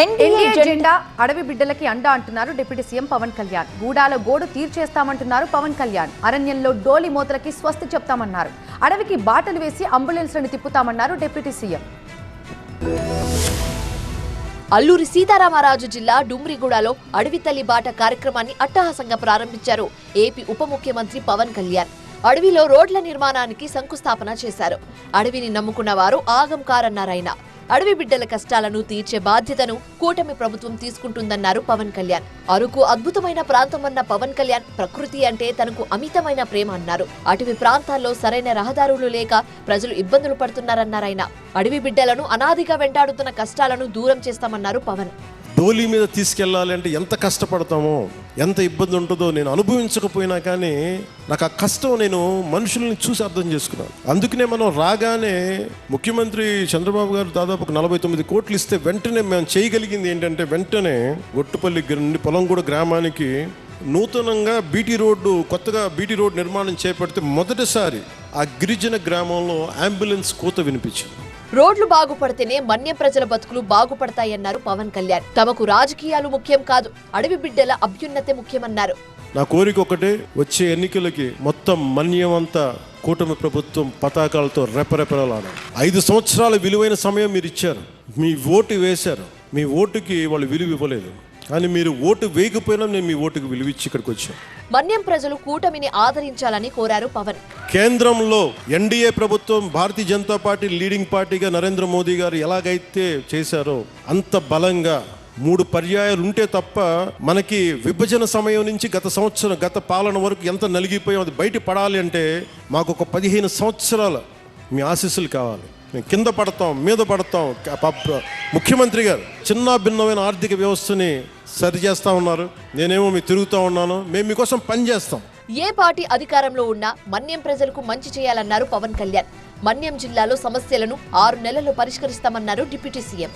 NDA జెండా అడవి బిడ్డలకి అండా అంటున్నారు డిప్యూటీ సీఎం పవన్ కళ్యాణ్. గూడాల గోడు తీర్చేస్తామంటున్నారు పవన్ కళ్యాణ్. అరణ్యంలో డోలి మూతలకి స్వస్తి చెప్తామన్నారు. అడవికి బాటలు వేసి అంబులెన్స్లను తిప్పుతామన్నారు డిప్యూటీ సీఎం. అల్లూరి సీతారామరాజు జిల్లా డుమ్రిగూడలో అడవి తల్లి బాట కార్యక్రమాన్ని అట్టహాసంగా ప్రారంభించారు ఏపీ ఉప ముఖ్యమంత్రి పవన్ కళ్యాణ్. అడవిలో రోడ్ల నిర్మాణానికి శంకుస్థాపన చేశారు. అడవిని నమ్ముకున్న వారు ఆగం అడవి బిడ్డల కష్టాలను తీర్చే బాధ్యతను కూటమి ప్రభుత్వం తీసుకుంటుందన్నారు పవన్ కళ్యాణ్. అరకు అద్భుతమైన ప్రాంతమన్న పవన్ కళ్యాణ్ ప్రకృతి అంటే తనకు అమితమైన ప్రేమ అన్నారు. అటవీ ప్రాంతాల్లో సరైన రహదారులు లేక ప్రజలు ఇబ్బందులు పడుతున్నారన్నారాయన అడవి బిడ్డలను అనాదిగా వెంటాడుతున్న కష్టాలను దూరం చేస్తామన్నారు పవన్. డోలీ మీద తీసుకెళ్ళాలి అంటే ఎంత కష్టపడతామో ఎంత ఇబ్బంది ఉంటుందో నేను అనుభవించకపోయినా కానీ నాకు ఆ కష్టం నేను మనుషుల్ని చూసి అర్థం చేసుకున్నాను. అందుకనే మనం రాగానే ముఖ్యమంత్రి చంద్రబాబు గారు దాదాపు ఒక నలభై తొమ్మిది కోట్లు ఇస్తే వెంటనే మేము చేయగలిగింది ఏంటంటే వెంటనే గొట్టుపల్లి నుండి పొలంగూడ గ్రామానికి నూతనంగా బీటీ రోడ్డు కొత్తగా బీటీ రోడ్ నిర్మాణం చేపడితే మొదటిసారి ఆ గిరిజన గ్రామంలో అంబులెన్స్ కూత వినిపించింది. రోడ్లు బాగుపడితేనే మన్య ప్రజల బతుకులు బాగుపడతాయన్నారు పవన్ కళ్యాణ్. తమకు రాజకీయాలు ముఖ్యం కాదు అడవి బిడ్డల అభ్యున్నతే ముఖ్యమన్నారు. నా కోరిక ఒకటే వచ్చే ఎన్నికలకి మొత్తం మన్యమంతా కూటమి ప్రభుత్వం పతాకాలతో రెపరెపలాడాలి. ఐదు సంవత్సరాల విలువైన సమయం మీరు ఇచ్చారు. మీ ఓటు వేశారు. మీ ఓటుకి వాళ్ళు విలువ ఇవ్వలేదు. కానీ మీరు ఓటు వేయకపోయినా నేను మీ ఓటుకి విలువ ఇచ్చి ఇక్కడికి వచ్చాను. మన్యం ప్రజలు కూటమిని ఆదరించాలని కోరారు పవన్. కేంద్రంలో ఎన్డీఏ ప్రభుత్వం భారతీయ జనతా పార్టీ లీడింగ్ పార్టీగా నరేంద్ర మోదీ గారు ఎలాగైతే చేశారో అంత బలంగా మూడు పర్యాయాలు ఉంటే తప్ప మనకి విభజన సమయం నుంచి గత సంవత్సరం గత పాలన వరకు ఎంత నలిగిపోయాం అది బయట పడాలి అంటే మాకు ఒక పదిహేను సంవత్సరాల మీ ఆశీస్సులు కావాలి. మేము కింద పడతాం మీద పడతాం ముఖ్యమంత్రి గారు చిన్న భిన్నమైన ఆర్థిక వ్యవస్థని సరిచేస్తా ఉన్నారు. నేనేమో మీ తిరుగుతూ ఉన్నాను. మేము మీకోసం పనిచేస్తాం ఏ పార్టీ అధికారంలో ఉన్నా మన్యం ప్రజలకు మంచి చేయాలన్నారు పవన్ కళ్యాణ్. మన్యం జిల్లాలో సమస్యలను ఆరు నెలల్లో పరిష్కరిస్తామన్నారు డిప్యూటీ సీఎం.